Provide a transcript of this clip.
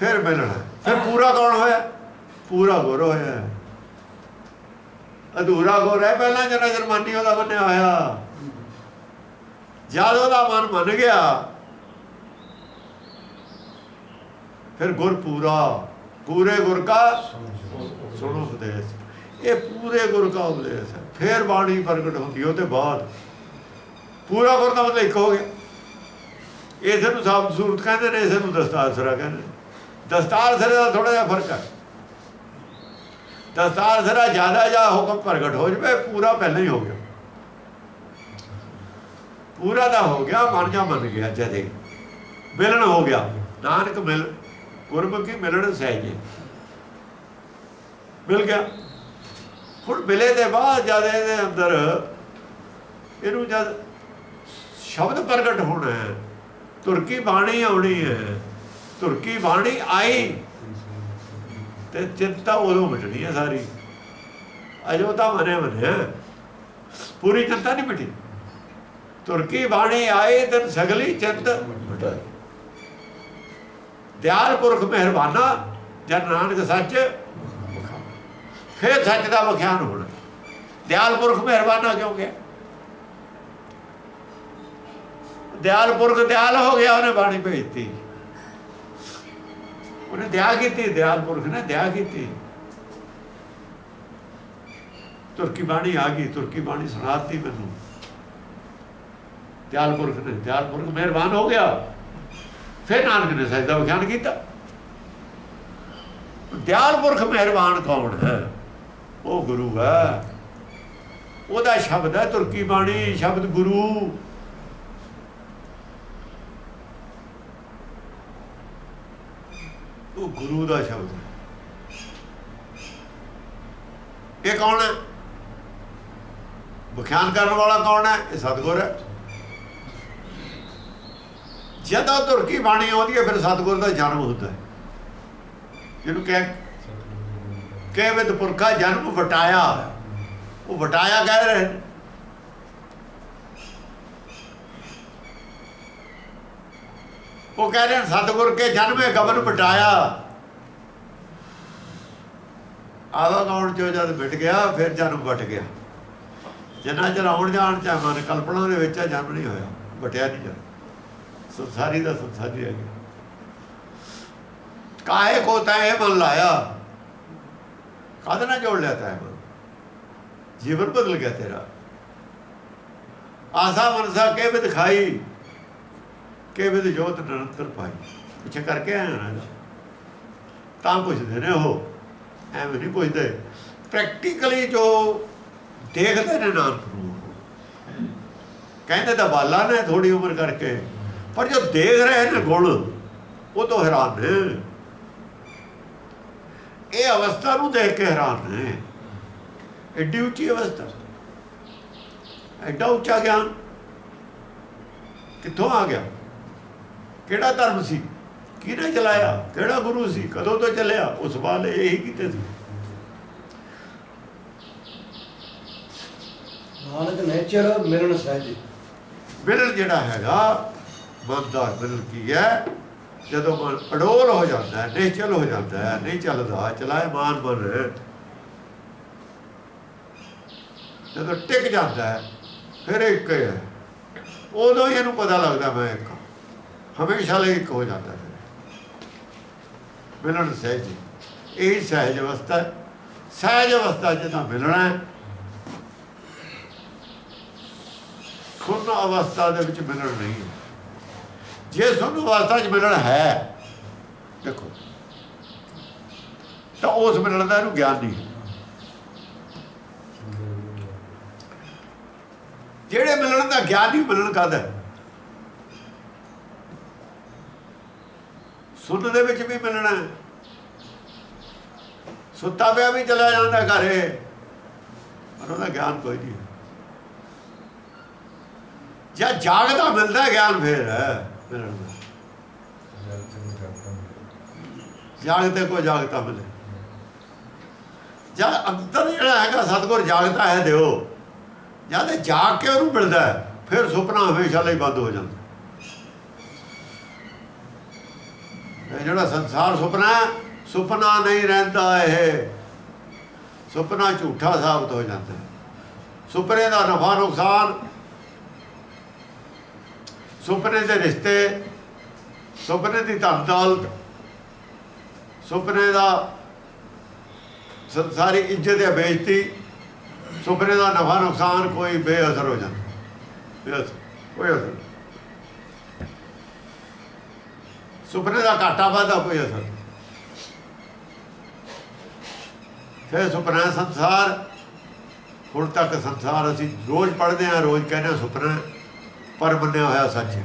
ਫਿਰ ਮਿਲਣਾ। ਫਿਰ ਪੂਰਾ ਕੌਣ ਹੋਇਆ? ਪੂਰਾ ਗੁਰ ਹੋਇਆ। ਅਧੂਰਾ ਗੁਰ ਹੈ। ਪਹਿਲਾਂ ਜਨਾ ਜਰਮਾਨੀ ਉਹਦਾ ਬਣਿਆ ਹੋਇਆ। ਜਦ ਉਹਦਾ ਮਨ ਮੰਨ ਗਿਆ, ਫਿਰ ਗੁਰ ਪੂਰਾ। ਪੂਰੇ ਗੁਰ ਕਾ ਸੁਣੋ ਉਪਦੇਸ਼। ਇਹ ਪੂਰੇ ਗੁਰ ਕਾ ਉਪਦੇਸ਼ ਹੈ। ਫਿਰ ਬਾਣੀ ਪ੍ਰਗਟ ਹੁੰਦੀ ਉਹ ਤੇ ਬਾਅਦ। ਪੂਰਾ ਗੁਰ ਦਾ ਮਤਲਬ ਇੱਕ ਹੋ ਗਿਆ। ਇਸ ਨੂੰ ਸਾਬ ਸੂਰਤ ਕਹਿੰਦੇ ਨੇ, ਇਸ ਨੂੰ ਦਸਤਾਰ ਸਰਾ ਕਹਿੰਦੇ ਨੇ। ਦਸਤਾਰ ਸਿਰੇ ਦਾ ਥੋੜਾ ਜਿਹਾ ਫ਼ਰਕ ਹੈ। ਦਸਤਾਰ ਸਿਰਾ ਜ਼ਿਆਦਾ ਜਾਂ ਹੁਕਮ ਪ੍ਰਗਟ ਹੋ ਜਵੇ, ਪੂਰਾ ਪਹਿਲਾਂ ਹੀ ਹੋ ਗਿਆ। ਪੂਰਾ ਦਾ ਹੋ ਗਿਆ, ਮਨ ਜਾ ਮੰਨ ਗਿਆ ਜਦੇ। ਮਿਲਣ ਹੋ ਗਿਆ। ਨਾਨਕ ਮਿਲ, ਗੁਰਮੁਖੀ ਮਿਲਣ ਸਹਿਜੇ। ਮਿਲ ਗਿਆ। ਹੁਣ ਮਿਲੇ ਦੇ ਬਾਅਦ ਜਦ ਇਹਦੇ ਅੰਦਰ ਇਹਨੂੰ ਜਦ ਸ਼ਬਦ ਪ੍ਰਗਟ ਹੋਣਾ ਹੈ, ਤੁਰਕੀ ਬਾਣੀ ਆਉਣੀ ਹੈ ਤੁਰਕੀ ਬਾਣੀ ਆਈ ਤੇ ਚਿੰਤਾ ਉਦੋਂ ਮਿਟਣੀ ਹੈ ਸਾਰੀ। ਅਜੋ ਤਾਂ ਮਨੇ ਮਨੇ ਪੂਰੀ ਚਿੰਤਾ ਨਹੀਂ ਮਿਟੀ। ਤੁਰਕੀ ਬਾਣੀ, ਆਏ ਤੇ ਸਗਲੀ ਚਿੰਤ। ਮਿਟਾਈ ਦਿਆਲ ਪੁਰਖ ਮਿਹਰਬਾਨਾ, ਜਨ ਨਾਨਕ ਸੱਚ। ਫਿਰ ਸੱਚ ਦਾ ਵਿਖਿਆਨ ਹੋਣਾ। ਦਿਆਲ ਪੁਰਖ ਮਿਹਰਬਾਨਾ ਕਿਉਂ ਗਿਆ? ਦਿਆਲ ਪੁਰਖ ਦਿਆਲ ਹੋ ਗਿਆ, ਉਹਨੇ ਬਾਣੀ ਭੇਜਤੀ। ਉਹਨੇ ਦਇਆ ਕੀਤੀ ਦਿਆਲ ਪੁਰਖ ਨੇ ਦਇਆ ਕੀਤੀ। ਤੁਰਕੀ ਬਾਣੀ ਆ ਗਈ, ਤੁਰਕੀ ਬਾਣੀ ਸੁਣਾਤੀ ਮੈਨੂੰ। ਦਿਆਲ ਪੁਰਖ ਨੇ, ਦਿਆਲ ਪੁਰਖ ਮਿਹਰਬਾਨ ਹੋ ਗਿਆ। ਫਿਰ ਨਾਨਕ ਨੇ ਸਜਦਾ ਵਿਖਿਆਨ ਕੀਤਾ। ਦਿਆਲ ਪੁਰਖ ਮਿਹਰਬਾਨ ਕੌਣ ਹੈ? ਉਹ ਗੁਰੂ ਹੈ। ਉਹਦਾ ਸ਼ਬਦ ਹੈ ਤੁਰਕੀ ਬਾਣੀ, ਸ਼ਬਦ ਗੁਰੂ। ਉਹ ਗੁਰੂ ਦਾ ਸ਼ਬਦ ਹੈ। ਇਹ ਕੌਣ ਹੈ? ਵਿਖਿਆਨ ਕਰਨ ਵਾਲਾ ਕੌਣ ਹੈ? ਇਹ ਸਤਗੁਰ ਹੈ। ਜਦੋਂ ਤੁਰਕੀ ਬਾਣੀ ਆਉਂਦੀ ਹੈ ਫਿਰ ਸਤਗੁਰ ਦਾ ਜਨਮ ਹੁੰਦਾ ਹੈ। ਜਿਹਨੂੰ ਕਹਿ ਕਹਿ ਵਿਦ ਪੁਰਖਾ ਜਨਮ ਵਟਾਇਆ। ਉਹ ਵਟਾਇਆ ਕਹਿ ਰਹੇ ਉਹ ਕਹਿ ਰਹੇ ਨੇ, ਸਤਗੁਰ ਕੇ ਜਨਮੇ ਗਵਨ ਵਟਾਇਆ ਆਵਾ ਗਾਉਣ ਚੋਂ ਜਦ ਮਿਟ ਗਿਆ, ਫਿਰ ਜਨਮ ਵਟ ਗਿਆ। ਜਿੰਨਾ ਚਿਰ ਆਉਣ ਜਾਣ ਚ ਮਨ ਕਲਪਨਾ ਦੇ ਵਿੱਚ ਜਨਮ ਨਹੀਂ ਹੋਇਆ, ਵਟਿਆ ਨਹੀਂ ਜਨਮ। ਸੰਸਾਰੀ ਦਾ ਸੰਸਾਰੀ ਰਹਿ ਗਿਆ। ਕਾਹੇ ਕੋ ਤੈ ਮਨ ਲਾਇਆ? ਕਦ ਨਾ ਜੋੜ ਲਿਆ ਤੈ ਮਨ? ਜੀਵਨ ਬਦਲ ਗਿਆ ਤੇਰਾ। ਆਸਾ ਮਨਸਾ ਕੇ ਵੀ ਦਿਖਾਈ। ਕੇ ਵੀ ਜੋਤ ਨਿਰੰਤਰ ਪਾਈ। ਪਿੱਛੇ ਕਰਕੇ ਆਇਆ ਨਾ ਤਾਂ ਪੁੱਛਦੇ ਨੇ ਉਹ, ਐਵੇਂ ਨਹੀਂ ਪੁੱਛਦੇ। ਪ੍ਰੈਕਟੀਕਲੀ ਜੋ ਦੇਖਦੇ ਨੇ ਨਾਨਕ ਨੂੰ, ਕਹਿੰਦੇ ਤਾਂ ਬਾਲਾ ਨੇ ਥੋੜੀ ਉਮਰ ਕਰਕੇ, ਪਰ ਜੋ ਦੇਖ ਰਹੇ ਨੇ ਗੁਣ, ਉਹ ਤੋਂ ਹੈਰਾਨ ਨੇ। ਇਹ ਅਵਸਥਾ ਨੂੰ ਦੇਖ ਕੇ ਹੈਰਾਨ ਨੇ। ਐਡੀ ਉੱਚੀ ਅਵਸਥਾ। ਐਡਾ ਉੱਚਾ ਗਿਆਨ ਕਿੱਥੋਂ ਆ ਗਿਆ? ਕਿਹੜਾ ਧਰਮ ਸੀ? ਕਿਹਨੇ ਚਲਾਇਆ? ਕਿਹੜਾ ਗੁਰੂ ਸੀ? ਕਦੋਂ ਤੋਂ ਚੱਲਿਆ? ਉਸ ਸਵਾਲ ਇਹੀ ਕੀਤੇ ਸੀ। ਨਾਨਕ ਨੇਚਰ ਮਿਲਣ ਸਹਿਜ। ਮਿਲਣ ਜਿਹੜਾ ਹੈਗਾ ਮਨ ਦਾ ਮਿਲਣ ਕੀ ਹੈ? ਜਦੋਂ ਮਨ ਅਡੋਲ ਹੋ ਜਾਂਦਾ ਹੈ ਨਿਸ਼ਚਲ ਹੋ ਜਾਂਦਾ ਹੈ ਨਹੀਂ ਚੱਲਦਾ ਚਲਾਏ ਮਾਨ ਬਨ ਜਦੋਂ ਟਿਕ ਜਾਂਦਾ ਹੈ ਫਿਰ ਇੱਕ ਹੈ। ਉਦੋਂ ਇਹਨੂੰ ਪਤਾ ਲੱਗਦਾ ਮੈਂ ਇੱਕ। ਹਮੇਸ਼ਾ ਲਈ ਇੱਕ ਹੋ ਜਾਂਦਾ ਹੈ ਮਿਲਣ ਸਹਿਜ ਇਹ ਸਹਿਜ ਅਵਸਥਾ ਸਹਿਜ ਅਵਸਥਾ ਜਦੋਂ ਮਿਲਣਾ ਹੈ। ਸੁਣ ਅਵਸਥਾ ਦੇ ਵਿੱਚ ਮਿਲਣ ਨਹੀਂ ਹੈ। ਜੇ ਸੁਣ ਅਵਸਥਾ 'ਚ ਮਿਲਣ ਹੈ, ਦੇਖੋ, ਤਾਂ ਉਸ ਮਿਲਣ ਦਾ ਇਹਨੂੰ ਗਿਆਨ ਨਹੀਂ ਜਿਹੜੇ ਮਿਲਣ ਦਾ ਗਿਆਨ ਨਹੀਂ ਮਿਲਣ ਕਾਦਾ ਸੁਣ ਦੇ ਵਿੱਚ ਵੀ ਮਿਲਣਾ ਸੁੱਤਾ ਪਿਆ ਵੀ ਚਲਾ ਜਾਂਦਾ ਘਰੇ, ਪਰ ਉਹਦਾ ਗਿਆਨ ਕੋਈ ਨਹੀਂ ਜਾਂ ਜਦ ਜਾਗਦਾ ਮਿਲਦਾ ਗਿਆਨ ਫੇਰ ਮਿਲਣ ਦਾ। ਜਾਗਦੇ ਕੋ ਜਾਗਤਾ ਮਿਲੇ। ਜਾਂ ਅੰਦਰ ਜਿਹੜਾ ਹੈਗਾ ਸਤਗੁਰ ਜਾਗਤਾ ਹੈ ਦਿਓ। ਜਾਂ ਇਹ ਜਾਗ ਕੇ ਉਹਨੂੰ ਮਿਲਦਾ ਫਿਰ ਸੁਪਨਾ ਹਮੇਸ਼ਾ ਲਈ ਬੰਦ ਹੋ ਜਾਂਦਾ। ਇਹ ਜਿਹੜਾ ਸੰਸਾਰ ਸੁਪਨਾ ਹੈ, ਸੁਪਨਾ ਨਹੀਂ ਰਹਿੰਦਾ ਇਹ। ਸੁਪਨਾ ਝੂਠਾ ਸਾਬਤ ਹੋ ਜਾਂਦਾ ਸੁਪਨੇ ਦਾ ਨਫਾ ਨੁਕਸਾਨ ਸੁਪਨੇ ਦੇ ਰਿਸ਼ਤੇ ਸੁਪਨੇ ਦੀ ਧਨ ਦੌਲਤ ਸੁਪਨੇ ਦਾ ਸੰਸਾਰੀ ਇੱਜ਼ਤ ਹੈ ਬੇਇੱਜ਼ਤੀ ਸੁਪਨੇ ਦਾ ਨਫਾ ਨੁਕਸਾਨ ਕੋਈ ਬੇਅਸਰ ਹੋ ਜਾਂਦਾ। ਕੋਈ ਅਸਰ ਨਹੀਂ। ਸੁਪਨੇ ਦਾ ਘਾਟਾ ਵਾਧਾ ਕੋਈ ਅਸਰ ਫਿਰ ਸੁਪਨਾ ਸੰਸਾਰ, ਹੁਣ ਤੱਕ ਸੰਸਾਰ ਅਸੀਂ ਰੋਜ਼ ਪੜ੍ਹਦੇ ਹਾਂ, ਰੋਜ਼ ਕਹਿੰਦੇ ਹਾਂ ਸੁਪਨਾ, ਪਰ ਮੰਨਿਆ ਹੋਇਆ ਸੱਚ ਹੈ।